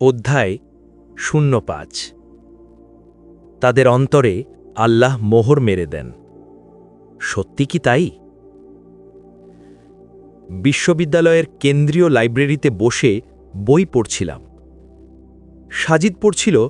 অধ্যায় শূন্য পাঁচ। তাদের অন্তরে আল্লাহ মোহর মেরে দেন। সত্যি কি তাই? বিশ্ববিদ্যালয়ের কেন্দ্রীয় লাইব্রেরিতে বসে বই পড়ছিলাম। সাজিদ পড়ছিল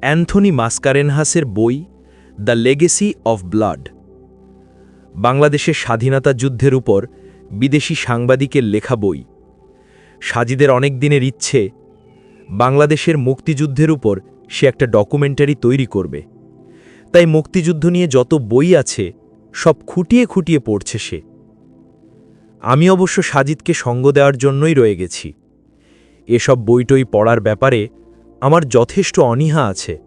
অ্যান্থনি মাস্কারেনহাসের বই দ্য লেগেসি অফ ব্লাড। বাংলাদেশের স্বাধীনতা যুদ্ধের উপর বিদেশি সাংবাদিকের লেখা বই। সাজিদের অনেক দিনের ইচ্ছে বাংলাদেশের মুক্তিযুদ্ধের উপর সে একটা ডকুমেন্টারি তৈরি করবে। তাই মুক্তিযুদ্ধ নিয়ে যত বই আছে, সব খুঁটিয়ে খুঁটিয়ে পড়ছে সে। আমি অবশ্য সাজিদকে সঙ্গ দেওয়ার জন্যই রয়ে গেছি। এসব বইটই পড়ার ব্যাপারে আমার যথেষ্ট অনীহা আছে।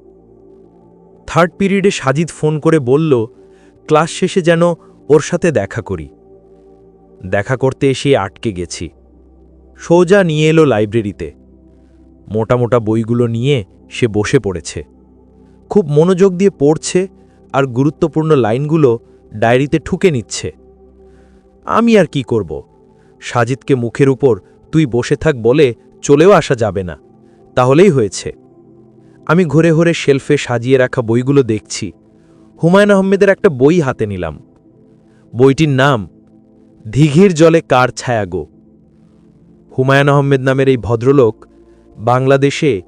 থার্ড পিরিয়ডে সাজিদ ফোন করে বলল, ক্লাস শেষে যেন ওর সাথে দেখা করি। দেখা করতে এসে আটকে গেছি। সোজা নিয়ে এলো লাইব্রেরিতে। মোটা মোটা বইগুলো নিয়ে সে বসে পড়েছে। খুব মনোযোগ দিয়ে পড়ছে আর গুরুত্বপূর্ণ লাইনগুলো ডায়েরিতে ঠুকে নিচ্ছে। আমি আর কি করব? সাজিদকে মুখের উপর তুই বসে থাক বলে চলেও আসা যাবে না। তাহলেই হয়েছে। আমি ঘুরে ঘুরে শেলফে সাজিয়ে রাখা বইগুলো দেখছি। হুমায়ুন আহমেদের একটা বই হাতে নিলাম। বইটির নাম দিঘির জলে কার ছায়া গো? হুমায়ুন আহমেদ নামের এই ভদ্রলোক বাংলাদেশে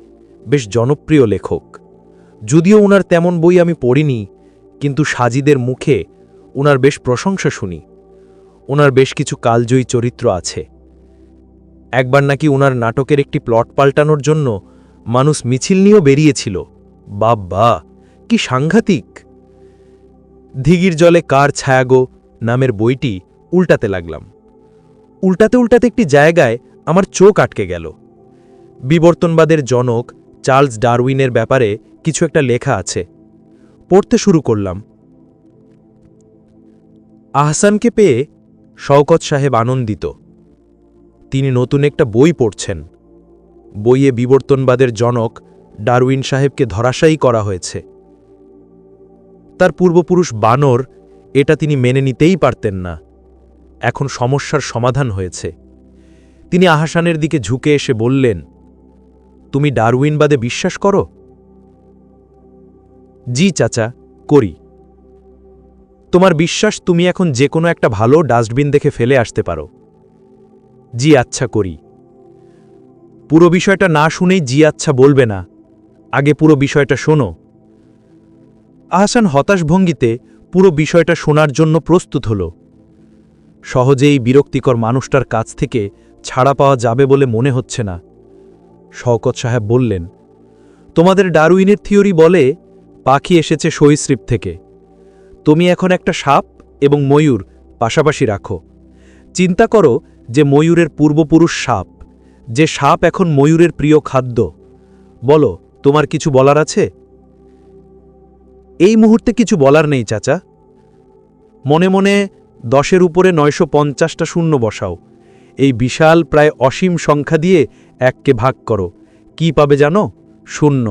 বেশ জনপ্রিয় লেখক। যদিও উনার তেমন বই আমি পড়িনি, কিন্তু সাজিদের মুখে ওনার বেশ প্রশংসা শুনি। ওনার বেশ কিছু কালজয়ী চরিত্র আছে। একবার নাকি উনার নাটকের একটি প্লট পাল্টানোর জন্য মানুষ মিছিল নিয়েও বেরিয়েছিল। বাব্বা, কি সাংঘাতিক! দিঘির জলে কার ছায়াগো নামের বইটি উল্টাতে লাগলাম। উল্টাতে উল্টাতে একটি জায়গায় আমার চোখ আটকে গেল। বিবর্তনবাদের জনক চার্লস ডারউইনের ব্যাপারে কিছু একটা লেখা আছে। পড়তে শুরু করলাম। আহসানকে পেয়ে শওকত সাহেব আনন্দিত। তিনি নতুন একটা বই পড়ছেন। বইয়ে বিবর্তনবাদের জনক ডারউইন সাহেবকে ধরাশায়ী করা হয়েছে। তার পূর্বপুরুষ বানর এটা তিনি মেনে নিতেই পারতেন না। এখন সমস্যার সমাধান হয়েছে। তিনি আহাসানের দিকে ঝুঁকে এসে বললেন তুমি ডারউইনবাদে বিশ্বাস করো? জি, চাচা, করি। তোমার বিশ্বাস তুমি এখন যে কোনো একটা ভালো ডাস্টবিন দেখে ফেলে আসতে পারো। জি আচ্ছা করি। পুরো বিষয়টা না শুনেই জি আচ্ছা বলবে না। আগে পুরো বিষয়টা শোনো। আহসান হতাশ ভঙ্গিতে পুরো বিষয়টা শোনার জন্য প্রস্তুত হল। সহজেই বিরক্তিকর মানুষটার কাছ থেকে ছাড়া পাওয়া যাবে বলে মনে হচ্ছে না। শওকত সাহেব বললেন, তোমাদের ডারউইনের থিওরি বলে পাখি এসেছে সরীসৃপ থেকে। তুমি এখন একটা সাপ এবং ময়ূর পাশাপাশি রাখো। চিন্তা করো যে ময়ূরের পূর্বপুরুষ সাপ, যে সাপ এখন ময়ূরের প্রিয় খাদ্য। বলো, তোমার কিছু বলার আছে? এই মুহূর্তে কিছু বলার নেই, চাচা। মনে মনে দশের উপরে নয়শো পঞ্চাশটা শূন্য বসাও। এই বিশাল প্রায় অসীম সংখ্যা দিয়ে এককে ভাগ করো। কি পাবে জানো? শূন্য।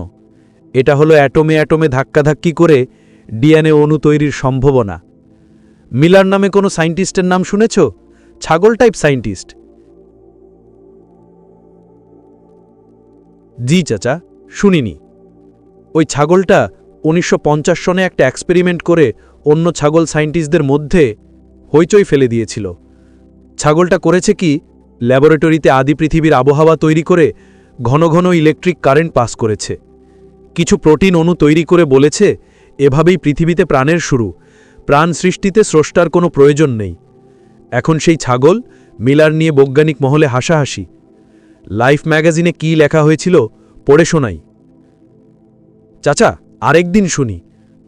এটা হলো অ্যাটমে অ্যাটমে ধাক্কাধাক্কি করে ডিএনএ অণু তৈরির সম্ভাবনা। মিলার নামে কোনো সায়েন্টিস্টের নাম শুনেছ? ছাগল টাইপ সায়েন্টিস্ট জি চাচা, শুনিনি। ওই ছাগলটা উনিশশো পঞ্চাশ সনে একটা এক্সপেরিমেন্ট করে অন্য ছাগল সায়েন্টিস্টদের মধ্যে হইচই ফেলে দিয়েছিল। ছাগলটা করেছে কি? ল্যাবরেটরিতে আদি পৃথিবীর আবহাওয়া তৈরি করে ঘন ঘন ইলেকট্রিক কারেন্ট পাস করেছে। কিছু প্রোটিন অণু তৈরি করে বলেছে, এভাবেই পৃথিবীতে প্রাণের শুরু। প্রাণ সৃষ্টিতে স্রষ্টার কোনো প্রয়োজন নেই। এখন সেই ছাগল মিলার নিয়ে বৈজ্ঞানিক মহলে হাসাহাসি। লাইফ ম্যাগাজিনে কি লেখা হয়েছিল পড়ে শোনাই। চাচা, আরেকদিন শুনি।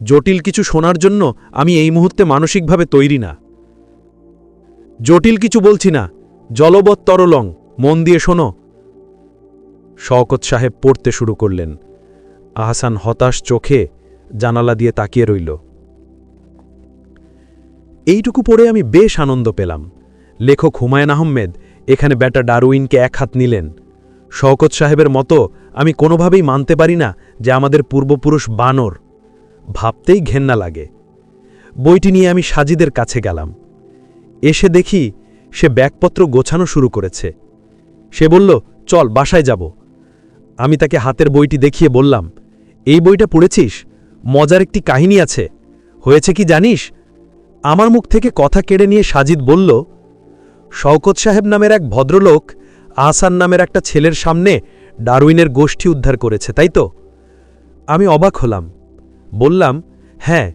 জটিল কিছু শোনার জন্য আমি এই মুহূর্তে মানসিকভাবে তৈরি না। জটিল কিছু বলছি না। জলবৎ তরলং, মন দিয়ে শোনো। শওকত সাহেব পড়তে শুরু করলেন। আহসান হতাশ চোখে জানালা দিয়ে তাকিয়ে রইল। এইটুকু পড়ে আমি বেশ আনন্দ পেলাম। লেখক হুমায়ুন আহমেদ এখানে ব্যাটা ডারউইনকে এক হাত নিলেন। শওকত সাহেবের মতো আমি কোনোভাবেই মানতে পারি না যে আমাদের পূর্বপুরুষ বানর। ভাবতেই ঘেন্না লাগে। বইটি নিয়ে আমি সাজিদের কাছে গেলাম। এসে দেখি সে ব্যাগপত্র গোছানো শুরু করেছে। সে বলল, চল, বাসায় যাব। আমি তাকে হাতের বইটি দেখিয়ে বললাম, এই বইটা পড়েছিস? মজার একটি কাহিনী আছে। হয়েছে কি জানিস? আমার মুখ থেকে কথা কেড়ে নিয়ে সাজিদ বলল, শওকত সাহেব নামের এক ভদ্রলোক আহসান নামের একটা ছেলের সামনে ডারউইনের গোষ্ঠী উদ্ধার করেছে, তাই তো? আমি অবাক হলাম। বললাম হ্যাঁ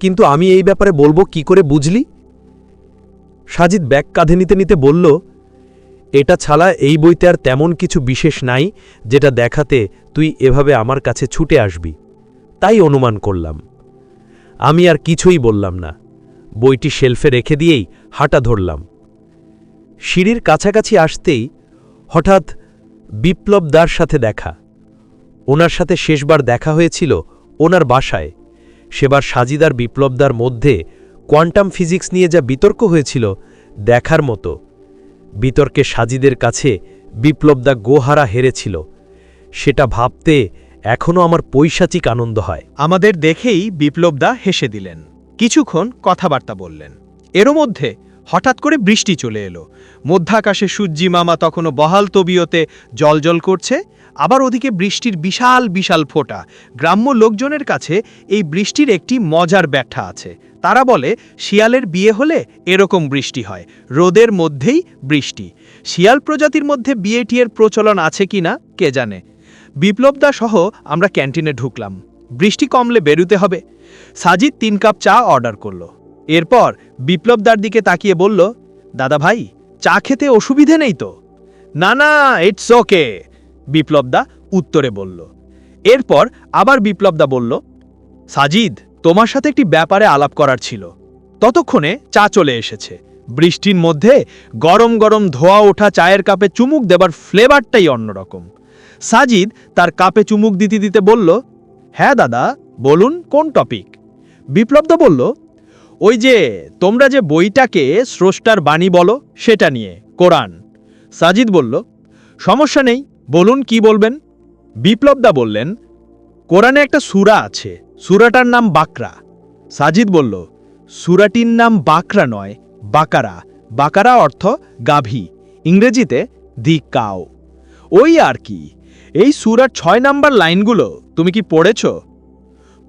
কিন্তু আমি এই ব্যাপারে বলব কি করে বুঝলি? সাজিদ ব্যাগ কাঁধে নিতে নিতে বলল, এটা ছাড়া এই বইতে আর তেমন কিছু বিশেষ নাই যেটা দেখাতে তুই এভাবে আমার কাছে ছুটে আসবি। তাই অনুমান করলাম। আমি আর কিছুই বললাম না। বইটি শেলফে রেখে দিয়েই হাঁটা ধরলাম। সিঁড়ির কাছাকাছি আসতেই হঠাৎ বিপ্লবদার সাথে দেখা। ওনার সাথে শেষবার দেখা হয়েছিল ওনার বাসায়। সেবার সাজিদার বিপ্লবদার মধ্যে কোয়ান্টাম ফিজিক্স নিয়ে যা বিতর্ক হয়েছিল, দেখার মতো। বিতর্কে সাজিদের কাছে বিপ্লবদা গোহারা হেরেছিল। সেটা ভাবতে এখনও আমার পৈশাচিক আনন্দ হয়। আমাদের দেখেই বিপ্লবদা হেসে দিলেন। কিছুক্ষণ কথাবার্তা বললেন। এরও মধ্যে হঠাৎ করে বৃষ্টি চলে এলো। মধ্যাকাশে সূর্যি মামা তখনও বহাল তবিয়তে জলজল করছে। আবার ওদিকে বৃষ্টির বিশাল বিশাল ফোঁটা। গ্রাম্য লোকজনের কাছে এই বৃষ্টির একটি মজার ব্যাখ্যা আছে। তারা বলে, শিয়ালের বিয়ে হলে এরকম বৃষ্টি হয়, রোদের মধ্যেই বৃষ্টি। শিয়াল প্রজাতির মধ্যে বিয়ে টিয়ের প্রচলন আছে কিনা কে জানে? বিপ্লবদা সহ আমরা ক্যান্টিনে ঢুকলাম। বৃষ্টি কমলে বেরুতে হবে। সাজিদ তিন কাপ চা অর্ডার করল। এরপর বিপ্লবদার দিকে তাকিয়ে বলল, দাদা ভাই, চা খেতে অসুবিধে নেই তো? না না ইটস ওকে বিপ্লবদা উত্তরে বলল। এরপর আবার বিপ্লবদা বলল, সাজিদ তোমার সাথে একটি ব্যাপারে আলাপ করার ছিল। ততক্ষণে চা চলে এসেছে। বৃষ্টির মধ্যে গরম গরম ধোয়া ওঠা চায়ের কাপে চুমুক দেবার ফ্লেভারটাই অন্যরকম। সাজিদ তার কাপে চুমুক দিতে দিতে বলল হ্যাঁ দাদা, বলুন কোন টপিক? বিপ্লবদা বলল, ওই যে তোমরা যে বইটাকে স্রষ্টার বাণী বলো, সেটা নিয়ে, কোরআন। সাজিদ বলল, সমস্যা নেই, বলুন কি বলবেন? বিপ্লবদা বললেন, কোরআনে একটা সূরা আছে সূরাটার নাম বাকরা। সাজিদ বলল, সুরাটির নাম বাকরা নয়, বাকারা। বাকারা অর্থ গাভী। ইংরেজিতে দি কাও। ওই আর কি। এই সূরার ছয় নাম্বার লাইনগুলো তুমি কি পড়েছ?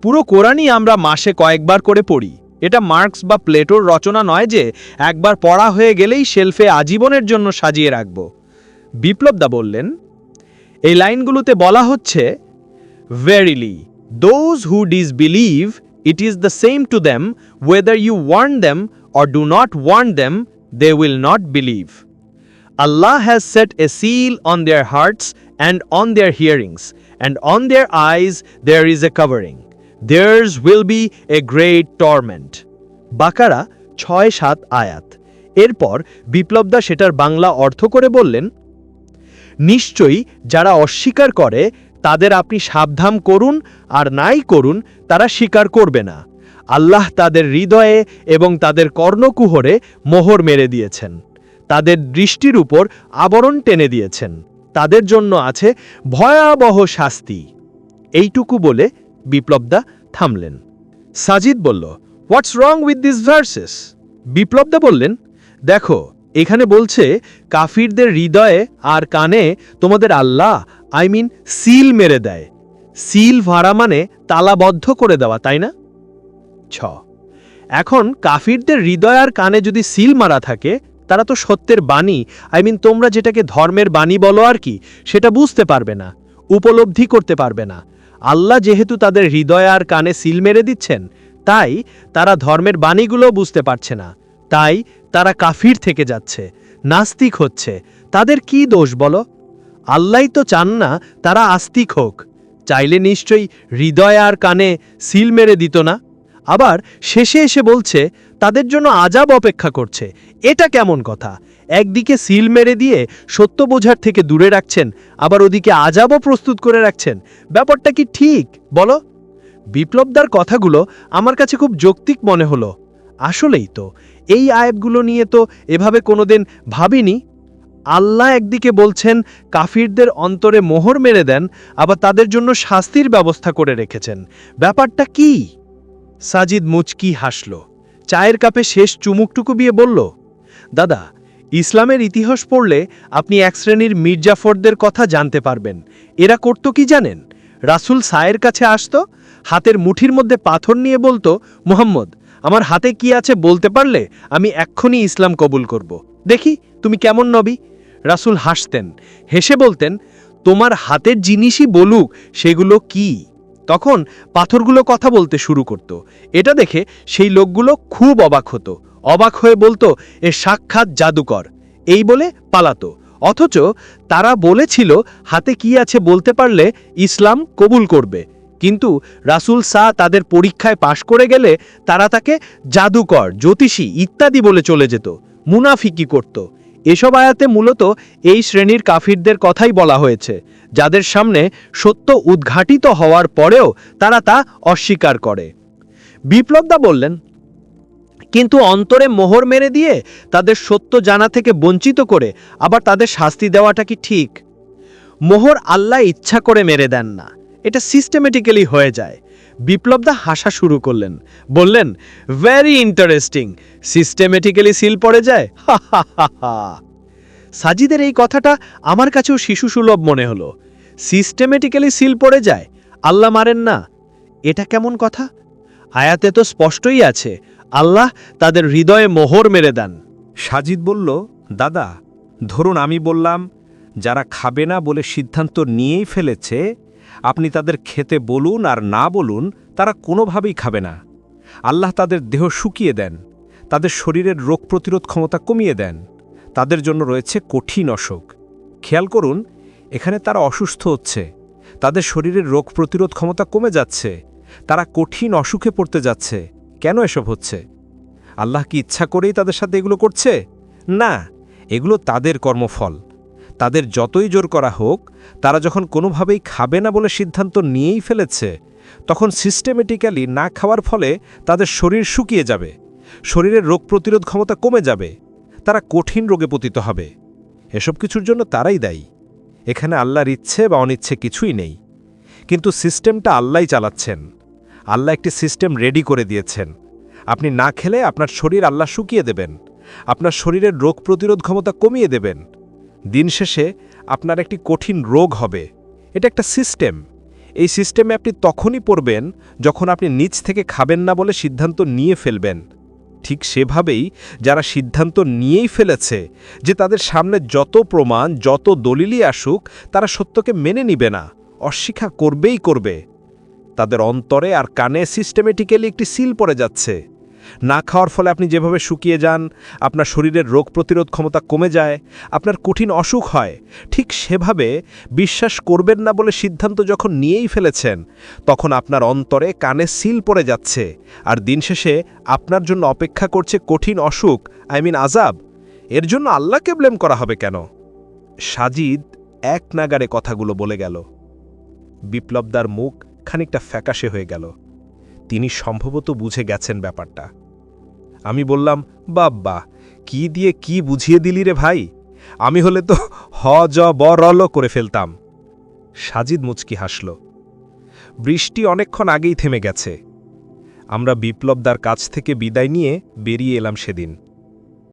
পুরো কোরআনই আমরা মাসে কয়েকবার করে পড়ি। এটা মার্কস বা প্লেটোর রচনা নয় যে একবার পড়া হয়ে গেলেই শেলফে আজীবনের জন্য সাজিয়ে রাখব। বিপ্লবদা বললেন, এই লাইনগুলোতে বলা হচ্ছে verily those who disbelieve it is the same to them whether you warn them or do not warn them, they will not believe. Allah has set a seal on their hearts and on their hearings, and on their eyes there is a covering. Theirs will be a great torment. বাকারা ছয় সাত আয়াত এরপর বিপ্লবদা সেটার বাংলা অর্থ করে বললেন নিশ্চয়ই যারা অস্বীকার করে তাদের আপনি সাবধান করুন আর নাই করুন, তারা স্বীকার করবে না। আল্লাহ তাদের হৃদয়ে এবং তাদের কর্ণকুহরে মোহর মেরে দিয়েছেন। তাদের দৃষ্টির উপর আবরণ টেনে দিয়েছেন। তাদের জন্য আছে ভয়াবহ শাস্তি। এইটুকু বলে বিপ্লবদা থামলেন। সাজিদ বলল what's wrong with this verses বিপ্লবদা বললেন, দেখো, এখানে বলছে, কাফিরদের হৃদয়ে আর কানে তোমাদের আল্লাহ আই মিন সিল মেরে দেয়। সিল ভাড়া মানে তালাবদ্ধ করে দেওয়া, তাই না? ছ। এখন কাফিরদের হৃদয় আর কানে যদি সিল মারা থাকে, তারা তো সত্যের বাণী। আই মিন তোমরা যেটাকে ধর্মের বাণী বলো আর কি, সেটা বুঝতে পারবে না, উপলব্ধি করতে পারবে না। আল্লাহ যেহেতু তাদের হৃদয় আর কানে সিল মেরে দিচ্ছেন, তাই তারা ধর্মের বাণীগুলো বুঝতে পারছে না। তাই তারা কাফির থেকে যাচ্ছে, নাস্তিক হচ্ছে। তাদের কি দোষ বলো? আল্লাহই তো চান না, তারা আস্তিক হোক। চাইলে নিশ্চয়ই হৃদয় আর কানে সিল মেরে দিত না। আবার শেষে এসে বলছে, তাদের জন্য আজাব অপেক্ষা করছে। এটা কেমন কথা? একদিকে সিল মেরে দিয়ে সত্য বোঝার থেকে দূরে রাখছেন, আবার ওদিকে আজাবও প্রস্তুত করে রাখছেন। ব্যাপারটা কি ঠিক? বলো। বিপ্লবদার কথাগুলো আমার কাছে খুব যৌক্তিক মনে হলো। আসলেই তো, এই আয়াতগুলো নিয়ে তো এভাবে কোনোদিন ভাবিনি। আল্লাহ একদিকে বলছেন, কাফিরদের অন্তরে মোহর মেরে দেন, আবার তাদের জন্য শাস্তির ব্যবস্থা করে রেখেছেন। ব্যাপারটা কি? সাজিদ মুচকি হাসল। চায়ের কাপে শেষ চুমুকটুকু বিয়ে বলল, দাদা, ইসলামের ইতিহাস পড়লে আপনি এক শ্রেণির মির্জাফরদের কথা জানতে পারবেন। এরা করত কি জানেন? রাসূল সায়ের কাছে আসত, হাতের মুঠির মধ্যে পাথর নিয়ে বলতো, মোহাম্মদ, আমার হাতে কি আছে বলতে পারলে আমি এক্ষুনি ইসলাম কবুল করব। দেখি, তুমি কেমন নবী? রাসূল হাসতেন, হেসে বলতেন, তোমার হাতের জিনিসই বলুক, সেগুলো কি? তখন পাথরগুলো কথা বলতে শুরু করত। এটা দেখে সেই লোকগুলো খুব অবাক হতো। অবাক হয়ে বলতো, এ সাক্ষাৎ জাদুকর, এই বলে পালাতো। অথচ তারা বলেছিল, হাতে কি আছে বলতে পারলে ইসলাম কবুল করবে। কিন্তু রাসূল সা তাদের পরীক্ষায় পাশ করে গেলে তারা তাকে জাদুকর, জ্যোতিষী ইত্যাদি বলে চলে যেত মুনাফিকি করত। এসব আয়াতে মূলত এই শ্রেণির কাফিরদের কথাই বলা হয়েছে, যাদের সামনে সত্য উদ্ঘাটিত হওয়ার পরেও তারা তা অস্বীকার করে। বিপ্লবদা বললেন, কিন্তু অন্তরে মোহর মেরে দিয়ে তাদের সত্য জানা থেকে বঞ্চিত করে আবার তাদের শাস্তি দেওয়াটা কি ঠিক? মোহর আল্লাহ ইচ্ছা করে মেরে দেন না। এটা সিস্টেমেটিক্যালি হয়ে যায়। বিপ্লবদা হাসা শুরু করলেন। বললেন ভেরি ইন্টারেস্টিং সিস্টেমেটিক্যালি সিল পড়ে যায়। সাজিদের এই কথাটা আমার কাছেও শিশুসুলভ মনে হলো। সিস্টেমেটিক্যালি সিল পড়ে যায়? আল্লাহ মারেন না। এটা কেমন কথা? আয়াতে তো স্পষ্টই আছে, আল্লাহ তাদের হৃদয়ে মোহর মেরে দেন। সাজিদ বলল, দাদা, ধরুন আমি বললাম, যারা খাবে না বলে সিদ্ধান্ত নিয়েই ফেলেছে আপনি তাদের খেতে বলুন আর না বলুন, তারা কোনোভাবেই খাবে না। আল্লাহ তাদের দেহ শুকিয়ে দেন, তাদের শরীরের রোগ প্রতিরোধ ক্ষমতা কমিয়ে দেন, তাদের জন্য রয়েছে কঠিন অসুখ। খেয়াল করুন, এখানে তারা অসুস্থ হচ্ছে, তাদের শরীরের রোগ প্রতিরোধ ক্ষমতা কমে যাচ্ছে, তারা কঠিন অসুখে পড়তে যাচ্ছে, কেন এসব হচ্ছে? আল্লাহ কি ইচ্ছা করেই তাদের সাথে এগুলো করছে? না, এগুলো তাদের কর্মফল। তাদের যতই জোর করা হোক, তারা যখন কোনোভাবেই খাবে না বলে সিদ্ধান্ত নিয়েই ফেলেছে, তখন সিস্টেমেটিক্যালি না খাওয়ার ফলে তাদের শরীর শুকিয়ে যাবে, শরীরের রোগ প্রতিরোধ ক্ষমতা কমে যাবে, তারা কঠিন রোগে পতিত হবে। এসব কিছুর জন্য তারাই দায়ী। এখানে আল্লাহর ইচ্ছে বা অনিচ্ছে কিছুই নেই। কিন্তু সিস্টেমটা আল্লাহই চালাচ্ছেন। আল্লাহ একটি সিস্টেম রেডি করে দিয়েছেন। আপনি না খেলে আপনার শরীর আল্লাহ শুকিয়ে দেবেন। আপনার শরীরের রোগ প্রতিরোধ ক্ষমতা কমিয়ে দেবেন। দিন শেষে আপনার একটি কঠিন রোগ হবে। এটা একটা সিস্টেম। এই সিস্টেমে আপনি তখনই পড়বেন যখন আপনি নিজ থেকে খাবেন না বলে সিদ্ধান্ত নিয়ে ফেলবেন। ঠিক সেভাবেই যারা সিদ্ধান্ত নিয়েই ফেলেছে যে তাদের সামনে যত প্রমাণ, যত দলিলই আসুক, তারা সত্যকে মেনে নিবে না, অস্বীকার করবেই করবে। তাদের অন্তরে আর কানে সিস্টেমেটিক্যালি একটি সিল পড়ে যাচ্ছে। না খাওয়ার ফলে আপনি যেভাবে শুকিয়ে যান, আপনার শরীরের রোগ প্রতিরোধ ক্ষমতা কমে যায়, আপনার কঠিন অসুখ হয়, ঠিক সেভাবে বিশ্বাস করবেন না বলে সিদ্ধান্ত যখন নিয়েই ফেলেছেন, তখন আপনার অন্তরে কানে সিল পড়ে যাচ্ছে, আর দিন শেষে আপনার জন্য অপেক্ষা করছে কঠিন অসুখ, আই মিন আজাব এর জন্য আল্লাহকে ব্লেম করা হবে কেন? সাজিদ এক নাগারে কথাগুলো বলে গেল। বিপ্লবদার মুখ খানিকটা ফ্যাকাশে হয়ে গেল। তিনি সম্ভবত বুঝে গেছেন ব্যাপারটা। আমি বললাম, বাব্বা, কি দিয়ে কি বুঝিয়ে দিলি রে ভাই? আমি হলে তো হ, জ, ব রল করে ফেলতাম। সাজিদ মুচকি হাসল। বৃষ্টি অনেকক্ষণ আগেই থেমে গেছে। আমরা বিপ্লবদার কাছ থেকে বিদায় নিয়ে বেরিয়ে এলাম সেদিন।